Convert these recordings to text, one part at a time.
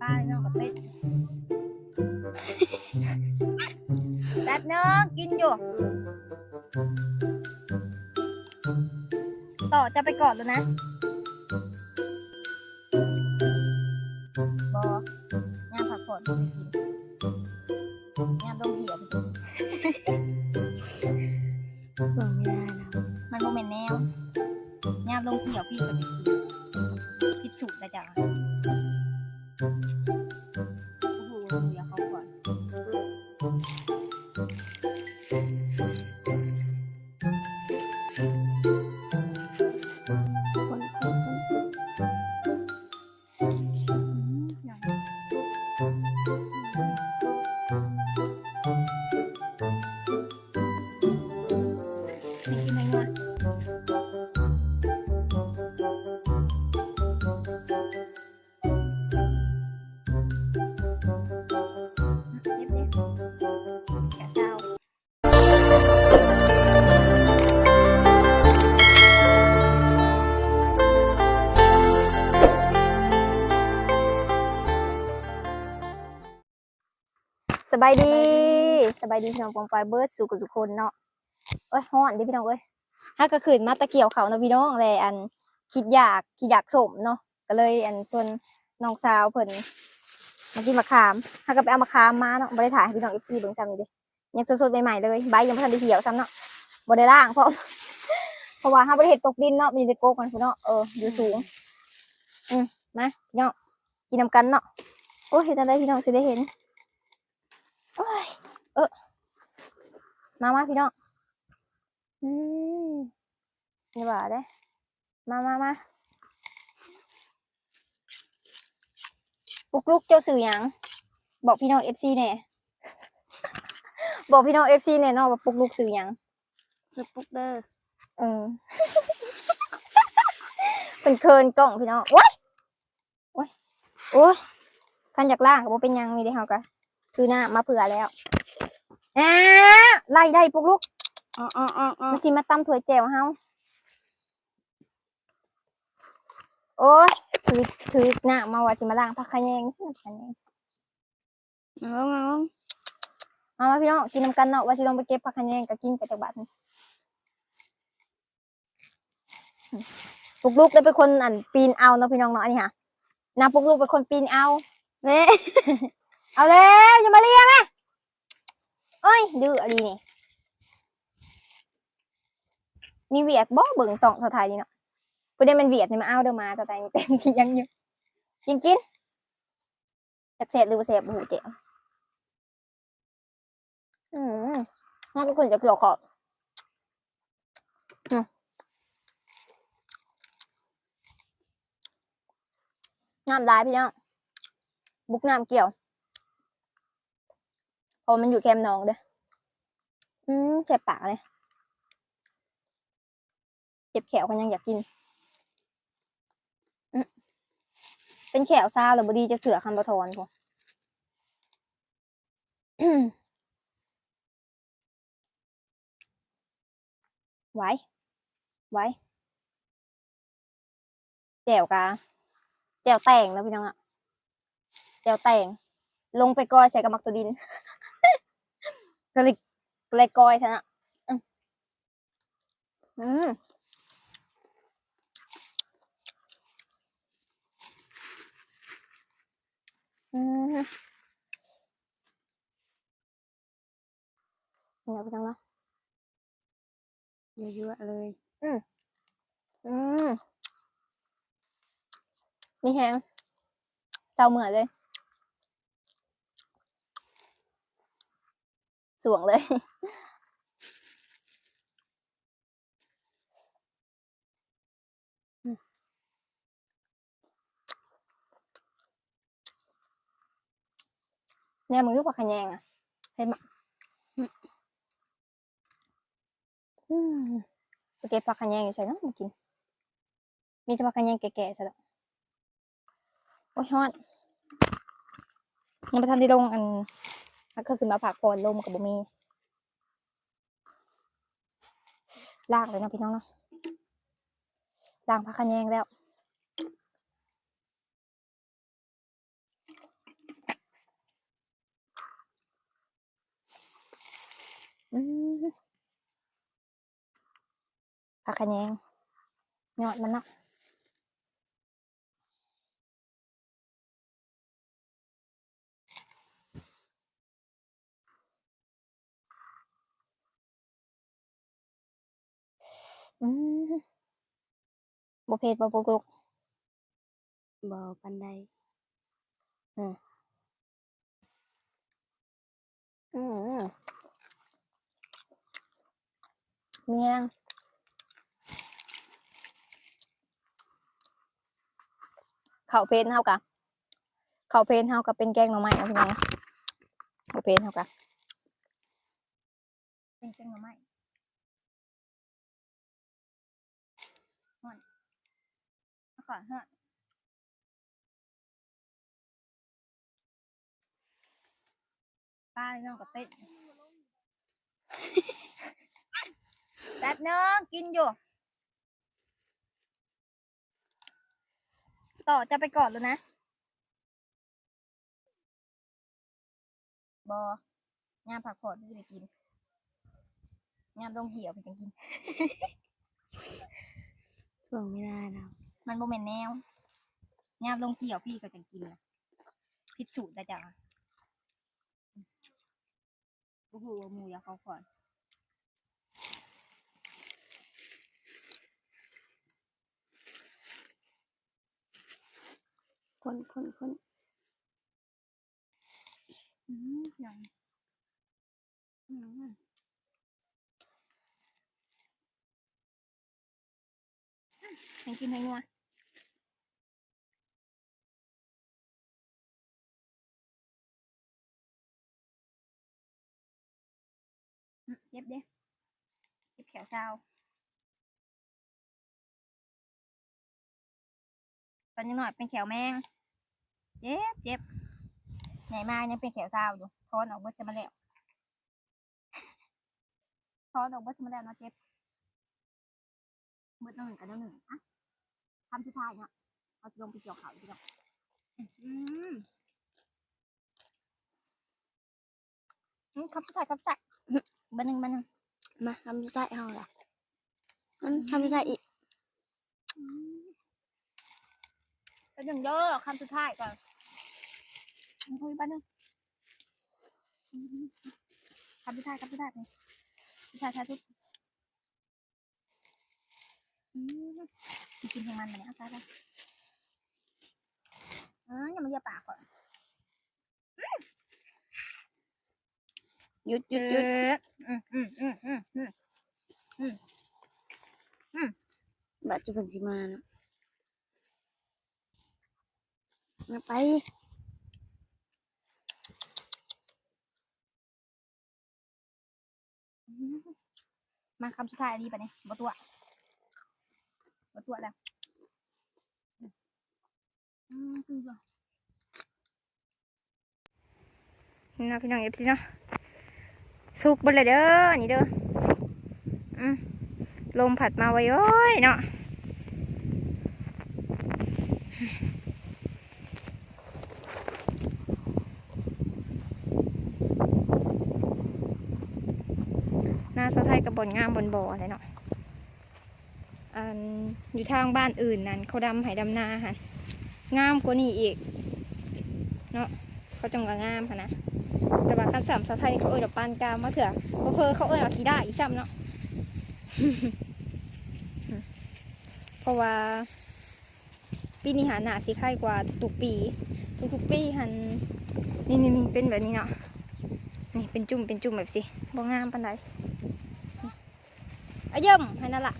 ป้าน้องกับเป็ดแป๊บนึงกินอยู่ ต่อจะไปก่อนแล้วนะบองานผักผ่อน สบายดีสบายดีพี่น้องปองปายเบิร์ดสู่กับสุกคนเนาะเอ้ยฮ้อนเดิพี่น้องเอ้ยถ้าก็ขืนมาตะเกียวเขาเนาะพี่น้องเลยอันคิดอยากคิดอยากสมเนาะก็เลยอันส่วนน้องสาวเพิ่นมากินมะขามถ้าก็ไปเอามะขามมาเนาะบ่ได้ถ่ายให้พี่น้อง FC เบิ่งซ้ำนี่เด้ยังสดๆใหม่ๆเลยใบยังบ่ทันได้เหี่ยวซ้ำเนาะบ่ได้ล้างเพราะเพราะว่าเฮาบ่ได้เฮ็ดตกดินเนาะมีแต่โกกมันพุ่นเนาะเอออยู่สูงอืมมาพี่น้องกินนํกันเนาะโอ้ยเฮ็ดจังได๋พี่น้องสิได้เห็นโอ้ย เออมามาพี่น้องอืมนี่ว่าเด้มามามาปุกลุกเจ้าสื่อหยังบอกพี่น้องเอฟซีเนี่ยบอกพี่น้องเอฟซีเนี่ยเนาะว่าปุกลุกสื่อหยังสุกปุ๊กเด้อเออเป็นเคินกล้องพี่น้องโอ้ยโอ้ยโอ้ยขันจากล่างก็บ่เป็นหยังนี่เด้เฮาก็ คือหน้ามาเผื่อแล้วอ่าไล่ได้ปุกลุกอ๋ออ๋ออ๋ออ๋อมาสิมาตำถั่วยแจ่วเฮาโอ้ยถือถือหน้ามาว่าสิมาล้างผักขะแยงสิผักขะแยงเอาเอาเอามาพี่น้องกินน้ำกันเนาะว่าสิลองไปเก็บผักขะแยงก็กินไปจากบ้านปุกลุกได้เป็นคนอันปีนเอาเนาะพี่น้องเนาะอันนี้ค่ะนางปุกลุกเป็นคนปีนเอาเว้ เอาแล้วอย่ามาเรียกแม่เอ้ยดื้ออะไรนี่มีเวียดบ่เบิ่งสองสไทยนี่เนาะประเด็นมันเวียดนี่มาเอาเด้อมาสไทยนี่เต็มที่ยังอยู่กินกินจักเสบหรือบ่เสบหูเจ๋วอืมน่าก็ควรจะเกลือขอบอืมน้ำลายพี่น้องบุกน้ำเกี่ยว เพราะมันอยู่แคมป์น้องเด้ออืมเจ็บปากเลยเจ็บแขวกันยังอยากกินเป็นแขวซาหรือบดีจะเถื่อคันบะทอนพออืมไว้ไว้แจวกาแจวแต่งนะพี่น้องอะแจวแต่ง ลงไปกอยใส่กระมักตัวดิน ก็เลยก็เลยกอยฉันอะอืมอืมอืมเดี๋ยวไปทางเนาะเยอะๆเลย อืมอืมมีแฮงเศร้าเหมือเลย สวงเลยอืมเนี่ยมึงรู้ปะขยงอะเห็นมะอืมโอเคปลาขะแยงอยู่ใส่เนาะมากิน มีแต่ปลาขะแยงแก่ๆซะแล้วโอ้ยฮอนยังไม่ทันได้ลงอัน แล้วก็ขึ้นมาผักพอนลมกับบุมีลากเลยนะพี่น้องเนาะลางพักคะแยงแล้วผักคะแยงยอดมันเนาะ บ่เผ็ดบ่ปกลุกบ่ปันใดอืมอืมเมียงข้าวเพนเฮากะข้าวเพนเฮากะเป็นแกงหน่อไม้เอาพี่น้องข้าวเพนเฮากะเป็นแกงหน่อไม้ฮอน เอาก่อนฮะป้าน้องกับเป็ดแป๊บนึงกินอยู่ ต่อจะไปกอนแล้วนะ บองามผักผอดที่จะไปกิน งามต้องเหี่ยวไปจังกินช่วงไม่ได้แล้ว มันโมเมนแนวงามลงเหี่ยวพี่ก็จังกินนะพิดสูจน์ได้จ้ะโอ้โหหมูอยากเขาก่อนคนคนคนอืมอย่างอืมให้กินให้นัว เจ็บเด้เจ็บแขวเศร้าตอนยังหน่อยเป็นแขวแมง เจ็บเจ็บใหญ่มายังเป็นแขวเศร้าอยู่ทอนออกเบิดจะมาแล้วทอนออกเบิดจะมาแล้วเนาะเจ็บเบิดน้ำหนึ่งกับน้ำหนึ่งอะทำสุดท้ายเนาะเอาจะลงไปเกี่ยวเขาอีกแล้วอืมอืมคำสุดท้ายคำสุดท้าย เบันหนึ่งเบันหนึ่งมาทำได้เอาล่ะมันทำได้อีกเบันหนึ่งเด้อคำสุดท้ายก่อนคุยเบันหนึ่งอืมคำสุดท้ายคำสุดท้ายนี่สุดท้ายท้ายทุกอืมกินของมันมาเนี่ยเอาซะเลยอ่าอย่ามาเยียปากก่อน หยุดหยุดหยุดอืมอืมอืมอืมอืมบัตรจุบันสิมาเนาะมาไปมาคำสุดท้ายดีป่ะเนี่ยบตัวบตัวแล้วอืมคือบ่นี่นะพี่น้องเอฟซีเนาะ สุกบดเลยเด้อ นี่เด้ออืมลมผัดมาไว้โอ้ยเนาะหน้าสะไทยกับบนงามบนบ่ออะไรเนาะอยู่ทางบ้านอื่นนั่นเขาดำไหดำนาหันงามกว่านี้อีก เนาะเขาจังว่างามค่ะนะ ว่าคันสามสะไทยเขาเอ่ยดอกปานกามมาเถอะบ่เพอเขาเอ่ยเอาขี้ได้อีกซ้ำเนาะเพราะว่า ปีนี้หาหนาสิไข่กว่าทุกปี ทุกๆปีหันนี่นี่นี่เป็นแบบนี้เนาะนี่เป็นจุ่มเป็นจุ่มแบบสิบ่งามปานใดอะเยิ่มให้นั่นล่ะ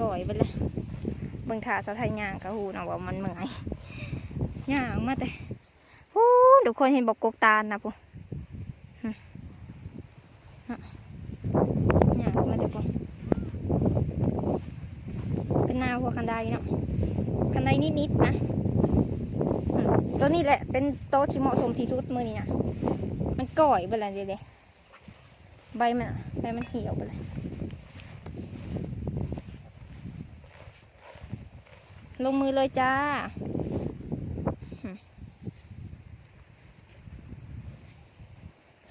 ก่อยไปเลยเบิ่งขาสะไทยย่างกะหูเนาะว่ามันเหมื่อยย่างมาแต่ ทุกคนเห็นบอกกกตาลนะปุ๊ย่างมาแต่ปุ๊เป็นนาหัวคันไดเนาะคันไดนิดๆนะอืมตัวนี้แหละเป็นโตที่เหมาะสมที่สุดมือนี้นะมันก่อยไปเลยเดี๋ยวๆใบมันใบมันเหี่ยวไปเลยลงมือเลยจ้า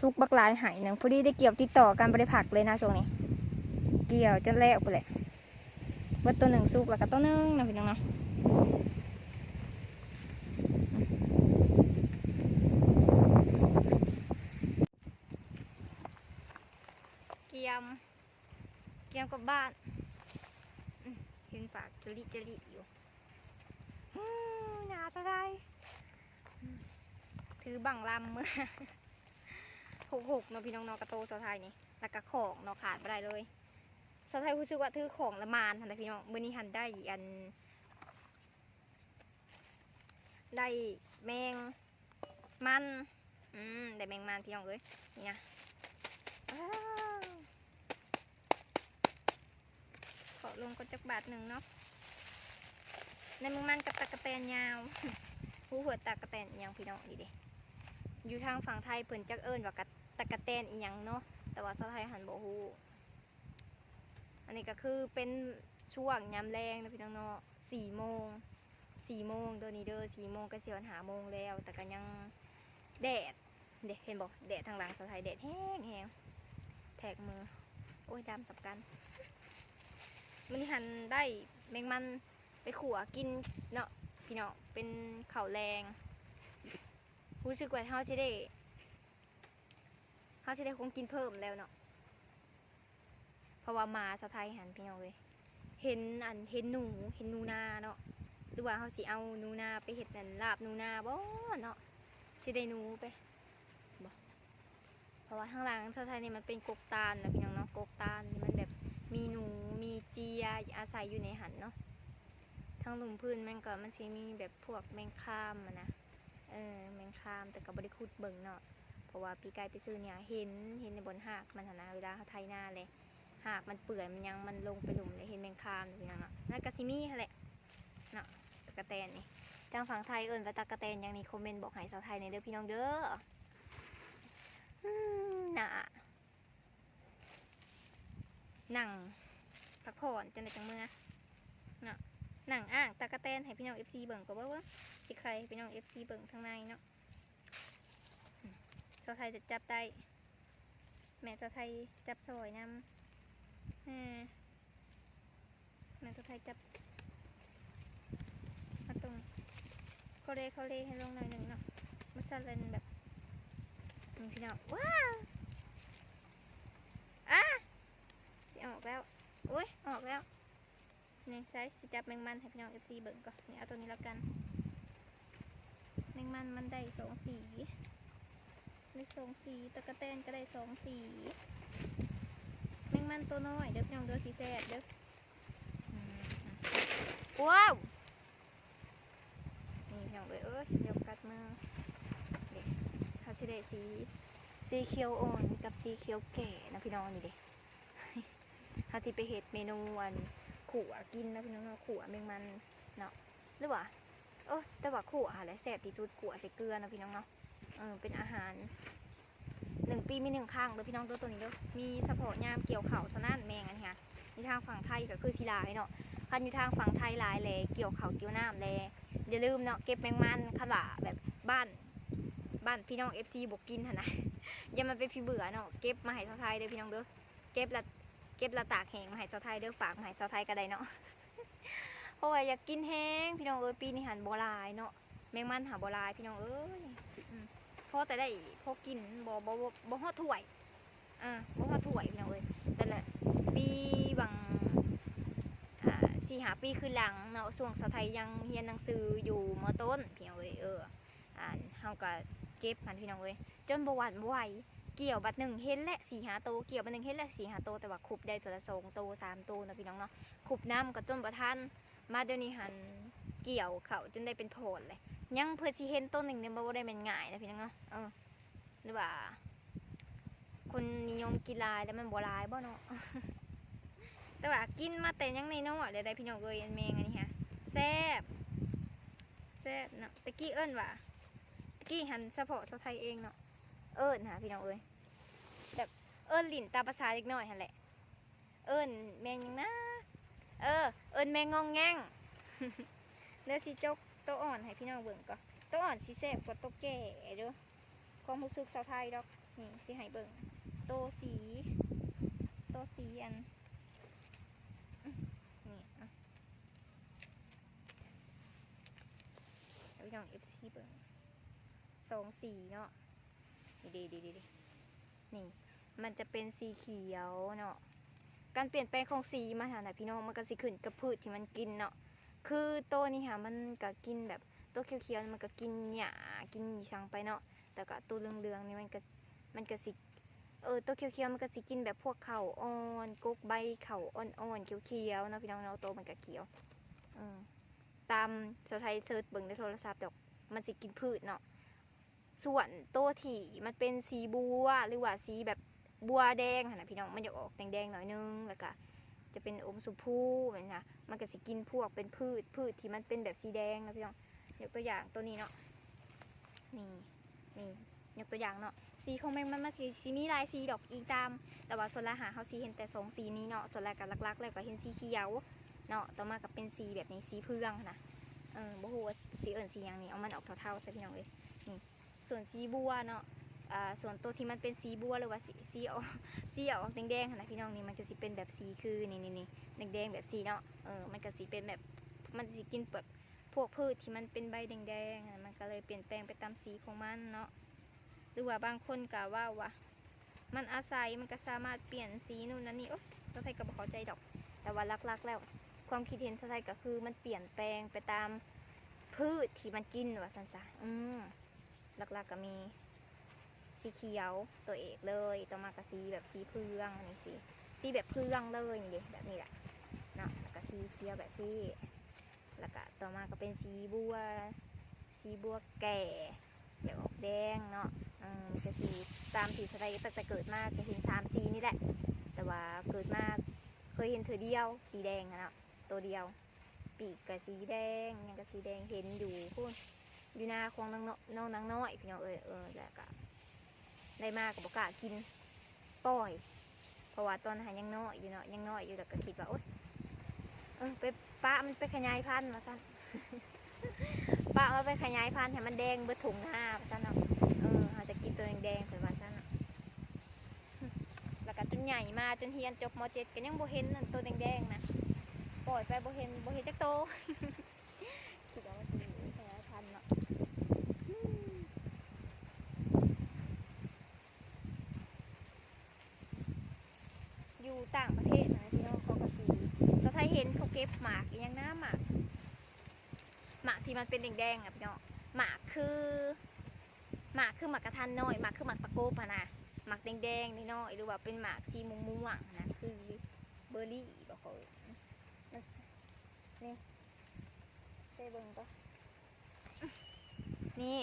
ซุกบักหลายหายหนึ่งพอดีได้เกี่ยวติดต่อกันบริผักเลยนะช่วงนี้ เกี่ยวจนแล้วไปเลยเบิดตัวหนึ่งซุกแล้วก็ตัวหนึงนะพี่น้องเนาะเกี่ยมเกี่ยมกับบ้านอืมเห็นปากจริจริอยู่ฮู้หนาจะได้อืมถือบังลำมือ หกหกเนาะพี่น้องเนาะกระโตสาวไทยนี่แล้วก็ของเนาะขาดไม่ได้เลยสาวไทยรู้สึกว่าถือของละมานทันทีพี่น้องมือนี้หันได้อัน ได้แมงมันอืมได้แมงมันพี่น้องเอ้ยนี่นะอ้าวขอลงก็จักบาทหนึ่งเนาะในแมงมันกับตะกะแตนยาวหูหัวตะกะแตนยังพี่น้องนี่เดิอยู่ทางฝั่งไทยเพิ่นจักเอิ้นว่ากะ ตะกะแตนอีหยังเนาะแต่ว่าชาวไทยหันบ่ฮู้อันนี้ก็คือเป็นช่วงยามแรงนะพี่น้องเนาะสี่โมงสี่โมงเด้อนี่เด้อสี่โมงก็เสิวันหาโมงแล้ว แต่ก็ยังแดดเด็เห็นบ่แดดทางหลังชาวไทยแดดแห้งแห้งแทกมือ โอ้ยดำสับกันมันหันได้แมงมันไปขัวกินเนาะพี่เนาะเป็นข้าวแรง รู้สึกว่าเฮาสิได้ เฮาสิได้คงกินเพิ่มแล้วเนาะเพราะว่ามาสะไทยหันพี่น้องเลยเห็นอันเห็นหนูเห็นหนูนาเนาะหรือว่าเฮาสิเอาหนูนาไปเฮ็ดนั่นลาบหนูนาบ่เนาะสิได้หนูไปบ่เพราะว่าข้างหลังสะไทยนี่มันเป็นกกตาลนะพี่น้องเนาะกกตาลมันแบบมีหนูมีเจียอาศัยอยู่ในหันเนาะทั้งหลุมพื้นแมงก็มันสิมีแบบพวกแมงคามนะเออแมงคามแต่ก็บริคุดเบิ่งเนาะ เพราะว่าปีกายไปซื้อเนี่ยเห็นเห็นในบนหากมันหนนะเวลาเขาไทยหน้าเลย หากมันเปื่อยมันยังมันลงไปหลุมเลยเห็นแมงคามอยู่นั่นเนาะนั่นกะซิมี่แหละเนาะตะกะแตนนี่ทางฝั่งไทยเอิญว่าตะกะแตนอย่างนี้คอมเมนต์บอกให้สาวไทยในเด้อพี่น้องเด้ออืมน่ะนั่งพักผ่อนจังไดจังเมื่อหนังอ่างตากะแตนให้พี่น้อง FC เบิ่งก็บ่ว่าสิใครพี่น้อง FC เบิ่งทางในเนาะาวไทยจะจับได้ แม่ชาวไทยจับสวยนำอ่าแม่ชาวไทยจับมาตรงเขาเลเขาเลให้ลงหน่อยหนึ่งเนาะมาสั่นเลยแบบนี่พี่น้องว้าวอะสิออกแล้วอุ้ยออกแล้วนี่ใช้สิจับแมงมันให้พี่น้องเอฟซีเบิ่งก่อนนี่เอาตัวนี้แล้วกันแมงมันมันได้สองสี ได้สองสีตะกะแตนก็ได้สองสี แมงมันตัวน้อยเด้อพี่น้องเด้อสีแซ่บเด้ออืมว้าวนี่พี่น้องเลยเอ้ยเดี๋ยวกัดมือเด็กเขาสิได้สีสีเขียวอ่อนกับสีเขียวแก่นะพี่น้องนี่เด็กเขาที่ไปเห็ดเมนูอันขั่วกินนะพี่น้องเนาขั่วแมงมันเนาะหรือว่าเออแต่ว่าขั่วอะไรแซ่บที่สุดขั่วใส่เกลือนะพี่น้องเนาะ ออเป็นอาหารหนึ่งปีมีหนึ่งครั้งเลยพี่น้องตัวตัวนี้เด้อมีเฉพาะยามเกี่ยวเข่าวเท่านั้นแมงอันนี้ค่ะในทางฝั่งไทยก็คือศิลายเนาะคันอยู่ทางฝั่งไทยหลายเลเกี่ยวเข่าเกี่ยวน้ำเลอย่าลืมเนาะเก็บแมงมันขลาแบบบ้านบ้านพี่น้องเอฟซีบกกินหั่นนะอย่ามันเป็นพี่เบื่อเนาะเก็บมาให้ชาวไทยเด้อพี่น้องเด้อเก็บละเก็บละตากแห้งมาให้ชาวไทยเด้อฝากมาให้ชาวไทยก็ได้เนาะเพราะว่าอยากกินแห้งพี่น้องเอ้ยปีนี้หันบัวลายเนาะแมงมันหาบัวลายพี่น้องเอ้ยอืม พอแต่ได้พอกินบ่บ่บ่บ่อถ้วยอ่าบ่ฮอถ้วยพี่น้องเอ้ยแต่ละปีบางอ่าสี่หาปีขึ้นหลังเนาะช่วงชาวไทยยังเรียนหนังสืออยู่มอต้นพี่น้องเอ้ยเอออ่านเฮาก็เก็บมันพี่น้องเอ้ยจนบ่หวั่นบ่ไหวเกี่ยวบัดหนึ่งเห็นและสี่หาโตเกี่ยวบัดหนึ่งเห็นและสี่หาโตแต่ว่าคุบได้แต่ละสองโตสามโตวนะพี่น้องเนาะคุบน้ำก็จนประทันมาเดี๋ยวนี้หันเกี่ยวเขาจนได้เป็นโผลเลย ยังเพื่อสิเห็นต้นหนึ่งเนี่ยบ่ได้เป็นง่ายนะพี่น้องเนาะเออหรือว่า คนนิยมกีฬายแล้วมันบ่หลายบ่เนาะแต่ว่ากินมาแต่ยังในน้อยๆเดี๋ยวได้พี่น้องเอ้ยอันแมงอันนี้ฮะแซ่บแซ่บเนาะตะกี้เอิ้นว่าตะกี้หันเฉพาะชาวไทยเองเนาะเอิญหาพี่น้องเอ้ยแบบเอิญหลินตาภาษาเล็กน้อยหันแหละ เอิญแมงยังนะเออ เอิญแมงงองแงง เนื้อสีจกโตอ่อนให้พี่น้องเบิ่งก่อนโตอ่อนสีแซ่บกว่าโตแก่เด้อความรู้สึกสาวไทยดอกนี่สิให้เบิ่งโตสีโตสีอันนี่อะอาพี่น้อง FC เบิ่งสองสีเนาะนี่ดีดีดีดีนี่ มันจะเป็นสีเขียวเนาะการเปลี่ยนแปลงของสีมาหานะพี่น้องมันก็สิขึ้นกับพืชที่มันกินเนาะ คือโตวนี่ค่ะมันก็กินแบบตัวเขียวๆมันก็กินหญ้ากินช่างไปเนาะแต่ก็ตัวเหลืองๆนี่มันก็มันก็สิเออตัวเขียวๆมันก็สิกินแบบพวกเข่าอ่อนกุกใบเข่าอ่อนๆเขียวๆเนาะพี่น้องเนาะโตวมันก็เขียวอืมตามสไทยเซิร์ชเบิ่งในโทรศัพท์ดอกมันสิกินพืชเนาะส่วนโตวที่มันเป็นสีบัวหรือว่าสีแบบบัวแดงหั่นนะพี่น้องมันจะออกแดงๆหน่อยนึงแล้วก็ จะเป็นอมสุพูแบบนี้นะมันก็สิกินพวกเป็นพืชพืชที่มันเป็นแบบสีแดงนะพี่น้องยกตัวอย่างตัวนี้เนาะนี่นี่ยกตัวอย่างเนาะสีของแมงมันมันสีสีมีหลายสีดอกอีกตาม แต่ว่าส่วนละหาเขาสีเห็นแต่สองสีนี้เนาะส่วนละกันลักๆแล้วก็เห็นสีเขียวเนาะต่อมาก็เป็นสีแบบนี้สีเพืองนะเออบ่ฮู้ว่าสีเอิ่นสีอย่างนี้เอามันออกเท่าๆซะพี่น้องเลยนี่ส่วนสีบัวเนาะ ส่วนตัวที่มันเป็นสีบัวหรือว่าสีออกสีออกแดงๆนะพี่น้องนี่มันก็สิเป็นแบบสีคือนี่นี่นี่แดงๆแบบสีเนาะเออมันก็สิเป็นแบบมันสิกินแบบพวกพืชที่มันเป็นใบแดงๆมันก็เลยเปลี่ยนแปลงไปตามสีของมันเนาะหรือว่าบางคนก็ว่าว่ามันอาศัยมันก็สามารถเปลี่ยนสีนู่นนั่นนี่โอ๊ยสไทยก็บ่เข้าใจดอก แต่ว่าลักๆแล้ว ความคิดเห็นสไทยก็คือมันเปลี่ยนแปลงไปตามพืชที่มันกินว่าสันซะอืมลักๆก็มี สีเขียวตัวเอกเลยต่อมาก็สีแบบสีเพืองอันนี้สีสีแบบเพืองเลยนี่ดิแบบนี้แหละเนาะแล้วก็สีเขียวแบบสีแล้วก็ต่อมาก็เป็นสีบัวสีบัวแก่แบบออกแดงเนาะอืมจะสีตามสีสไลด์ตั้งแต่เกิดมาจะเห็นสามสีนี่แหละ แต่ว่าเกิดมาเคยเห็นเธอเดียว สีแดงนะตัวเดียว ปีกกับสีแดงยังกับสีแดงเห็นอยู่พูนอยู่หน้าของน้องน้องน้องนางน้อยพี่น้องเอยเออแล้วก็ ได้มากกับบกล้ากินปล่อย เพราะว่าตอนนั้นยังน้อยอยู่เนาะยังน้อยอยู่แต่ก็คิดว่าโอ๊ยเออไปป้ามันไปขยายพันธุ์มาซะป้ามาไปขยายพันธุ์ให้มันแดงเบิดถุงหน้ามาซะเนาะเอออาจจะกินตัวแดงๆไปมาซะเนาะแล้วก็จนใหญ่มาจนเฮียนจบมเจ็ดก็ยังโบเห็นตัวแดงๆนะปล่อยไปโบเห็นโบเห็นจักโตคิดว่ามันสิขยายพันธุ์เนาะ อยู่ต่างประเทศนะพี่น้องเขาก็สีสะไทยเห็นเขาเก็บหมากอหยังนะหมากหมากที่มัน เป็นแดงๆอะพี่น้องหมากคือหมากคือหมากกระทันน้อยหมากคือหมากตะโกบอะนะหมากแดงๆน้อยหรือว่าเป็นหมากสีม่วงๆนะคือเบอร์รี่บอกเขานี่เซเบิงก็นี่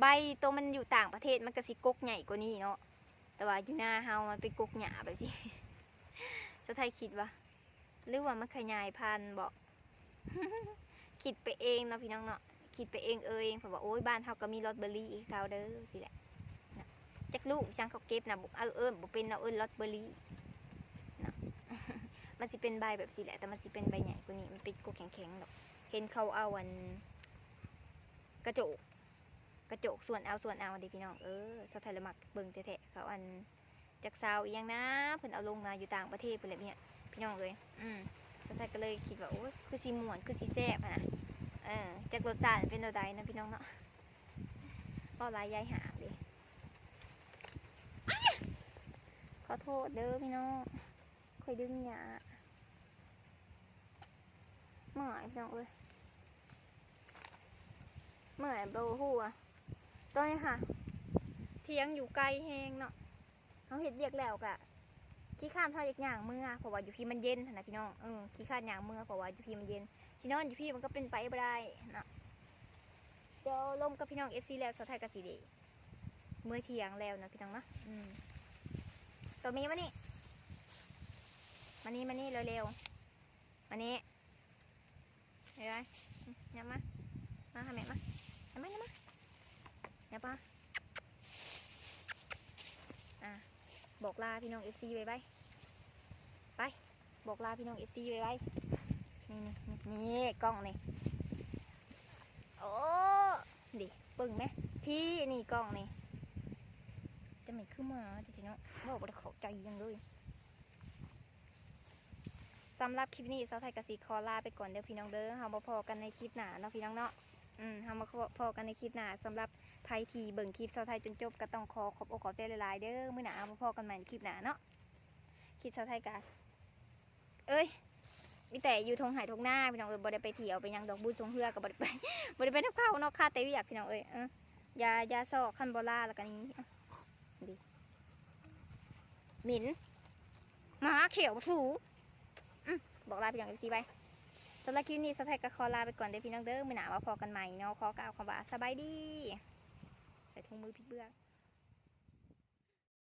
ใบตัวมันอยู่ต่างประเทศมันก็สิกกใหญ่กว่านี้เนาะแต่ว่าอยู่หน้าเฮามันเป็นกกหยาแบบนี้สะไทยคิดว่าหรือว่ามันขยายพันธุ์บอก คิดไปเองเนาะพี่น้องเนาะคิดไปเองเองเพราะว่าโอ้ยบ้านเฮาก็มีลอตเบอรี่อีกเขาเด้อสิแหละจักลูกช่างเขาเก็บนะบุเออเอิญบุเป็นเนาะเอิญลอตเบอรี่นะมันสิเป็นใบแบบสิแหละแต่มันสิเป็นใบใหญ่กว่านี้มันเป็นกกแข็งๆดอกเห็นเขาเอาอันกระจกกระจกส่วนเอาส่วนเอาเดิพี่น้องเออสะไทยละมักเบิ่งแท้ๆเขาอันจากซาวอีหยังนะเพิ่นเอาลงมาอยู่ต่างประเทศเพิ่นแหละเนี่ยพี่น้องเลยอืม สะไทยก็เลยคิดว่าโอ้ยคือสิม่วนคือสิแซ่บนะเออจากรสชาติเป็นตัวใดนะพี่น้องเนาะก็ลายยายหาเลยขอโทษเด้อพี่น้องคอยดึงหยาเมื่อยพี่น้องเอ้ยเมื่อยเบาหูอะตอนนี้ค่ะ เทียงอยู่ไกลแหงเนาะเขาเห็ดเบียกแล้วกะ ขี้ข้านทอดอีกอย่างเมื่อเพราะว่าอยู่พี่มันเย็นนะพี่น้องเออขี้ข้านอย่างเมื่อเพราะว่าอยู่พี่มันเย็นสินอนอยู่พี่มันก็เป็นไปไม่ได้นะเดี๋ยวลมกับพี่น้องเอฟซีแล้วสะไทยกับสีเดเมื่อเที่ยงแล้วนะพี่น้องนะอืมตัวมีมานี่มานี่มานี่เร็วๆมานี่เห็นไหมยับมามาค่ะแม่มายับมยับมาเนี่ยปะ บอกลาพี่น้องเอฟซีไว้ไปไป บอกลาพี่น้องเอฟซีไว้ไว้นี่นี่นี่กล้องนี่โอ้ดิปึ่งไหมพี่นี่กล้องนี่จะไม่นี่คือหมาจริงๆเนาะบอกว่าเข้าใจยังเลยสำหรับคลิปนี้สาวไทยกสิคอลาไปก่อนเด้อพี่น้องเด้อเฮามาพอกันในคลิปหน้าเนาะพี่น้องเนาะ อืมเฮามาพอกันในคลิปหน้าสำหรับไทยทีเบิ่งคลิปสาวไทยจนจบก็ต้องขอขอบอกขอบใจหลายๆเด้อมื้อหน้ามาพอกันใหม่ในคลิปหน้าเนาะคลิปสาวไทยกะเอ้ยมีแต่อยู่ทงหายทงหน้าพี่น้องเอ้ยบ่ได้ไปเที่ยวไปยังดอกบุญสงเฮือก็บ่ได้ไปบ่ได้ไปนับเข้าเนาะค่าแต่วิอยากพี่น้องเอ้ยเออยายาซอกคันบอล่าแล้วกันนี้ดีหมิ่นหมาเขียวถูบอกลาพี่น้องเอฟซีไป สำหรับคลิปนี้สไทยก็ขอลาไปก่อนเด้พี่น้องเด้อมือหนาว่าพอกันใหม่เนาะขอกล่าวคำว่าสบายดี ใส่ถุงมือพิดเบื้อง